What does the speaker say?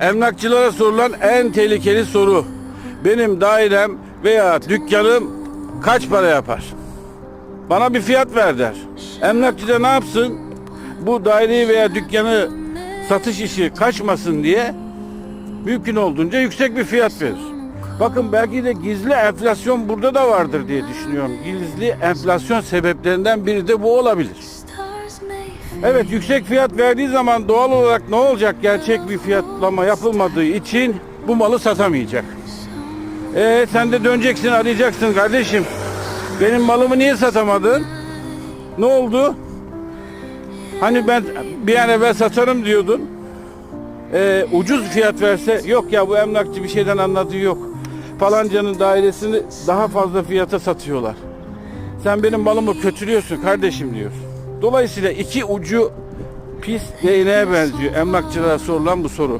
emlakçılara sorulan en tehlikeli soru. Benim dairem veya dükkanım kaç para yapar? Bana bir fiyat ver der. Emlakçı da ne yapsın? Bu daireyi veya dükkanı satış işi kaçmasın diye mümkün olduğunca yüksek bir fiyat verir. Bakın belki de gizli enflasyon burada da vardır diye düşünüyorum. Gizli enflasyon sebeplerinden biri de bu olabilir. Evet yüksek fiyat verdiği zaman doğal olarak ne olacak? Gerçek bir fiyatlama yapılmadığı için bu malı satamayacak. Ee sen de döneceksin arayacaksın kardeşim. Benim malımı niye satamadın? Ne oldu? Hani ben bir an evvel satarım diyordun. Ee, ucuz fiyat verse yok ya bu emlakçı bir şeyden anladığı yok. Falancanın dairesini daha fazla fiyata satıyorlar. Sen benim malımı kötülüyorsun kardeşim diyor. Dolayısıyla iki ucu pis değneğe benziyor emlakçılara sorulan bu soru.